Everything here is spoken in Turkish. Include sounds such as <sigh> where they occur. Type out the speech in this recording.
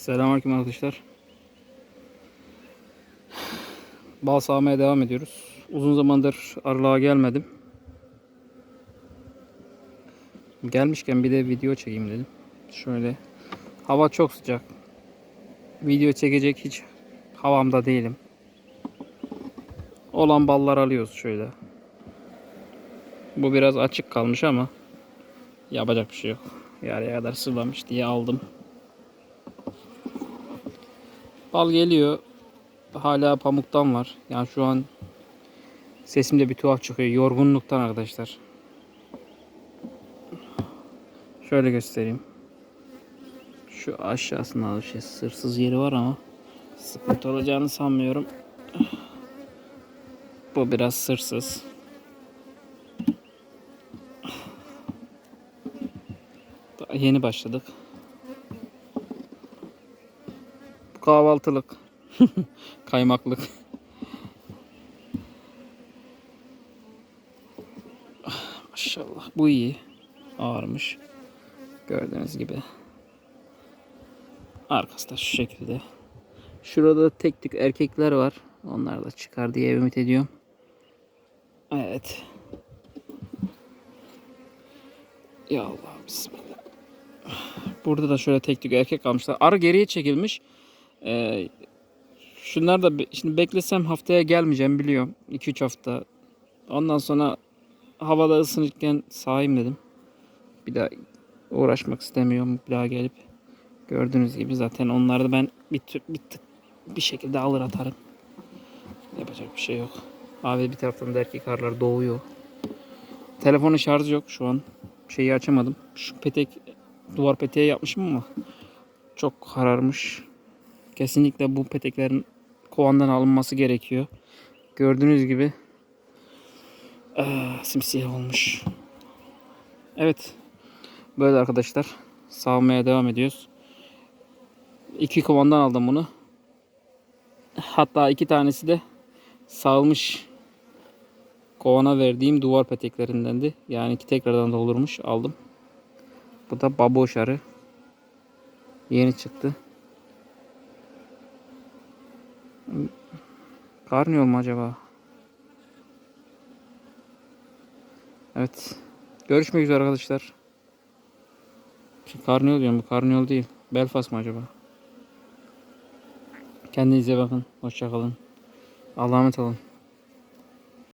Selamünaleyküm arkadaşlar. Bal sağmaya devam ediyoruz. Uzun zamandır arılığa gelmedim. Gelmişken bir de video çekeyim dedim. Şöyle. Hava çok sıcak. Video çekecek hiç havamda değilim. Olan ballar alıyoruz şöyle. Bu biraz açık kalmış ama yapacak bir şey yok. Yarıya kadar sırlamış diye aldım. Bal geliyor. Hala pamuktan var. Yani şu an sesim de bir tuhaf çıkıyor. Yorgunluktan arkadaşlar. Şöyle göstereyim. Şu aşağısında bir şey sırsız yeri var ama sıkıntı olacağını sanmıyorum. Bu biraz sırsız. Daha yeni başladık. Bu kahvaltılık. <laughs> Kaymaklık. Ah, Maşallah bu iyi. Ağırmış. Gördüğünüz gibi. Arkası da şu şekilde. Şurada da tek tük erkekler var. Onlar da çıkar diye ümit ediyorum. Evet. Ya Allah bismillah. Burada da şöyle tek tük erkek kalmışlar. Arı geriye çekilmiş. Ee, şunlar da şimdi beklesem haftaya gelmeyeceğim biliyorum. 2-3 hafta. Ondan sonra havada ısınırken sahayım dedim. Bir daha uğraşmak istemiyorum bir daha gelip. Gördüğünüz gibi zaten onları da ben bir, tür, bir, tık- bir şekilde alır atarım. Yapacak bir şey yok. Abi bir taraftan da erkek arılar doğuyor. Telefonun şarjı yok şu an. Şeyi açamadım. Şu petek duvar peteği yapmışım ama çok kararmış. Kesinlikle bu peteklerin kovandan alınması gerekiyor. Gördüğünüz gibi ah, simsiyah olmuş. Evet. Böyle arkadaşlar. Sağmaya devam ediyoruz. İki kovandan aldım bunu. Hatta iki tanesi de sağılmış kovana verdiğim duvar peteklerindendi. Yani iki tekrardan doldurmuş aldım. Bu da baboş arı. Yeni çıktı. Karnıyol mu acaba? Evet. Görüşmek üzere arkadaşlar. Şu Karnıyol diyorum bu karnıyol değil. Belfast mı acaba? Kendinize bakın. Hoşça kalın. Allah'a emanet olun.